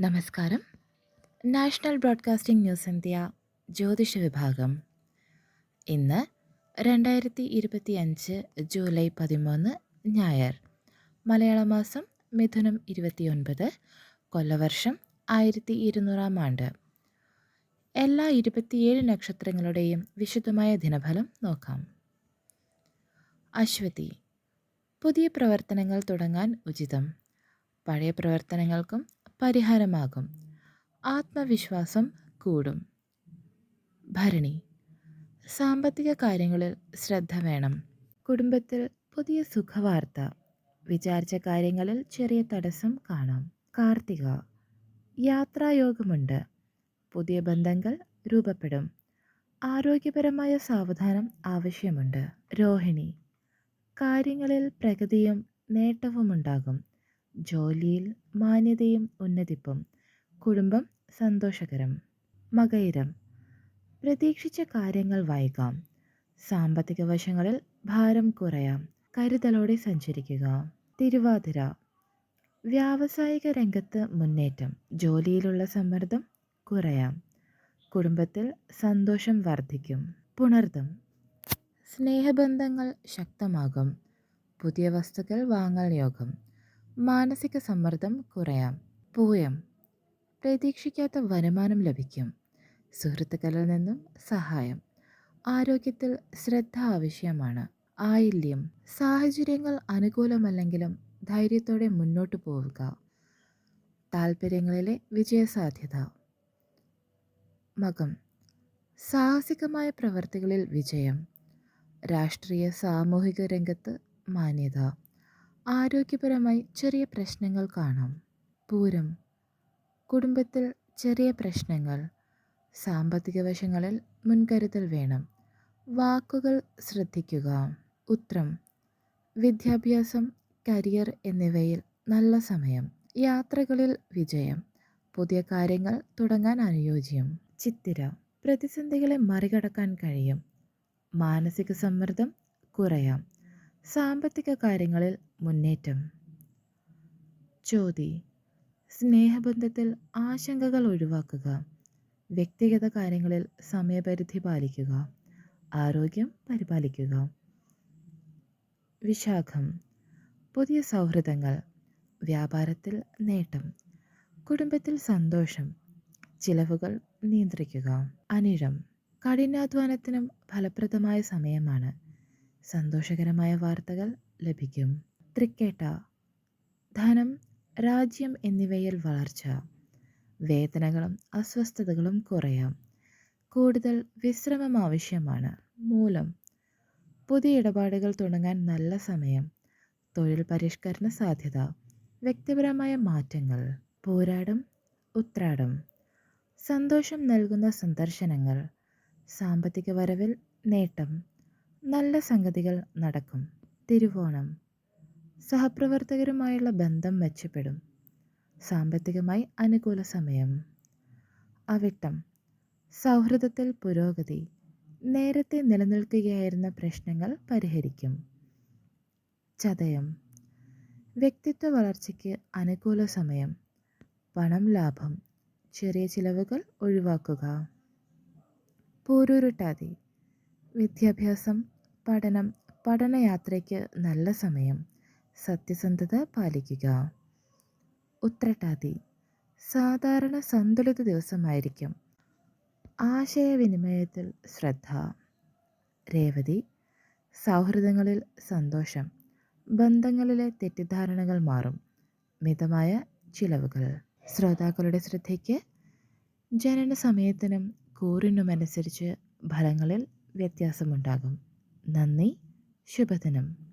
നമസ്കാരം. National broadcasting news India ജ്യോതിഷ വിഭാഗം. ഇന്ന് രണ്ടായിരത്തി ഇരുപത്തി അഞ്ച് ജൂലൈ പതിമൂന്ന് ഞായർ. മലയാള മാസം മിഥുനം ഇരുപത്തിയൊൻപത് കൊല്ലവർഷം ആയിരത്തി ഇരുന്നൂറാം ആണ്ട്. എല്ലാ ഇരുപത്തിയേഴ് നക്ഷത്രങ്ങളുടെയും വിശുദ്ധമായ ദിനഫലം നോക്കാം. അശ്വതി. പുതിയ പ്രവർത്തനങ്ങൾ തുടങ്ങാൻ ഉചിതം. പഴയ പ്രവർത്തനങ്ങൾക്കും പരിഹാരമാകും. ആത്മവിശ്വാസം കൂടും. ഭരണി. സാമ്പത്തിക കാര്യങ്ങളിൽ ശ്രദ്ധ വേണം. കുടുംബത്തിൽ പുതിയ സുഖവാർത്ത. വിചാരിച്ച കാര്യങ്ങളിൽ ചെറിയ തടസ്സം കാണാം. കാർത്തിക. യാത്രായോഗമുണ്ട്. പുതിയ ബന്ധങ്ങൾ രൂപപ്പെടും. ആരോഗ്യപരമായ സാവധാനം ആവശ്യമുണ്ട്. രോഹിണി. കാര്യങ്ങളിൽ പ്രഗതിയും നേട്ടവുമുണ്ടാകും. ജോലിയിൽ മാന്യതയും ഉന്നതിപ്പും. കുടുംബം സന്തോഷകരം. മകയിരം. പ്രതീക്ഷിച്ച കാര്യങ്ങൾ വൈകാം സാമ്പത്തിക വശങ്ങളിൽ ഭാരം കുറയാം. കരുതലോടെ സഞ്ചരിക്കുക. തിരുവാതിര. വ്യാവസായിക രംഗത്ത് മുന്നേറ്റം. ജോലിയിലുള്ള സമ്മർദ്ദം കുറയാം. കുടുംബത്തിൽ സന്തോഷം വർദ്ധിക്കും. പുണർദം. സ്നേഹബന്ധങ്ങൾ ശക്തമാകും. പുതിയ വസ്തുക്കൾ വാങ്ങൽ യോഗം. മാനസിക സമ്മർദ്ദം കുറയാം. പൂയം. പ്രതീക്ഷിക്കാത്ത വരുമാനം ലഭിക്കും. സുഹൃത്തുക്കളിൽ നിന്നും സഹായം. ആരോഗ്യത്തിൽ ശ്രദ്ധ ആവശ്യമാണ്. ആയില്യം. സാഹചര്യങ്ങൾ അനുകൂലമല്ലെങ്കിലും ധൈര്യത്തോടെ മുന്നോട്ട് പോവുക. താൽപ്പര്യങ്ങളിലെ വിജയസാധ്യത. മകം. സാഹസികമായ പ്രവർത്തികളിൽ വിജയം. രാഷ്ട്രീയ സാമൂഹിക രംഗത്ത് മാന്യത. ആരോഗ്യപരമായി ചെറിയ പ്രശ്നങ്ങൾ കാണാം. പൂരം. കുടുംബത്തിൽ ചെറിയ പ്രശ്നങ്ങൾ. സാമ്പത്തിക വശങ്ങളിൽ മുൻകരുതൽ വേണം. വാക്കുകൾ ശ്രദ്ധിക്കുക. ഉത്രം. വിദ്യാഭ്യാസം കരിയർ എന്നിവയിൽ നല്ല സമയം. യാത്രകളിൽ വിജയം. പുതിയ കാര്യങ്ങൾ തുടങ്ങാൻ അനുയോജ്യം. ചിത്തിര. പ്രതിസന്ധികളെ മറികടക്കാൻ കഴിയും. മാനസിക സമ്മർദ്ദം കുറയാം. സാമ്പത്തിക കാര്യങ്ങളിൽ മുന്നേറ്റം. ചോതി സ്നേഹബന്ധത്തിൽ ആശങ്കകൾ ഒഴിവാക്കുക. വ്യക്തിഗത കാര്യങ്ങളിൽ സമയപരിധി പാലിക്കുക. ആരോഗ്യം പരിപാലിക്കുക. വിശാഖം. പുതിയ സൗഹൃദങ്ങൾ. വ്യാപാരത്തിൽ നേട്ടം. കുടുംബത്തിൽ സന്തോഷം. ചിലവുകൾ നിയന്ത്രിക്കുക. അനിഴം. കഠിനാധ്വാനത്തിനും ഫലപ്രദമായ സമയമാണ്. സന്തോഷകരമായ വാർത്തകൾ ലഭിക്കും. തൃക്കേട്ട ധനം രാജ്യം എന്നിവയിൽ വളർച്ച. വേദനകളും അസ്വസ്ഥതകളും കുറയാം. കൂടുതൽ വിശ്രമം ആവശ്യമാണ്. മൂലം പുതിയ ഇടപാടുകൾ തുടങ്ങാൻ നല്ല സമയം. തൊഴിൽ പരിഷ്കരണ സാധ്യത. വ്യക്തിപരമായ മാറ്റങ്ങൾ. പോരാടം ഉത്രാടം. സന്തോഷം നൽകുന്ന സന്ദർശനങ്ങൾ. സാമ്പത്തിക വരവിൽ നേട്ടം. നല്ല സംഗതികൾ നടക്കും. തിരുവോണം. സഹപ്രവർത്തകരുമായുള്ള ബന്ധം മെച്ചപ്പെടും. സാമ്പത്തികമായി അനുകൂല സമയം. അവിട്ടം. സൗഹൃദത്തിൽ പുരോഗതി. നേരത്തെ നിലനിൽക്കുകയായിരുന്ന പ്രശ്നങ്ങൾ പരിഹരിക്കും. ചതയം. വ്യക്തിത്വ വളർച്ചയ്ക്ക് അനുകൂല സമയം. പണം ലാഭം. ചെറിയ ചിലവുകൾ ഒഴിവാക്കുക. പൂരൂരുട്ടാതി. വിദ്യാഭ്യാസം പഠനം പഠനയാത്രയ്ക്ക് നല്ല സമയം. സത്യസന്ധത പാലിക്കുക. ഉത്രട്ടാതി. സാധാരണ സന്തുലിത ദിവസമായിരിക്കും. ആശയവിനിമയത്തിൽ ശ്രദ്ധ. രേവതി. സൗഹൃദങ്ങളിൽ സന്തോഷം. ബന്ധങ്ങളിലെ തെറ്റിദ്ധാരണകൾ മാറും. മിതമായ ചിലവുകൾ. ശ്രോതാക്കളുടെ ശ്രദ്ധയ്ക്ക് ജനന സമയത്തിനും കൂറിനുമനുസരിച്ച് ഫലങ്ങളിൽ വ്യത്യാസമുണ്ടാകും. നന്ദി ശുഭദിനം.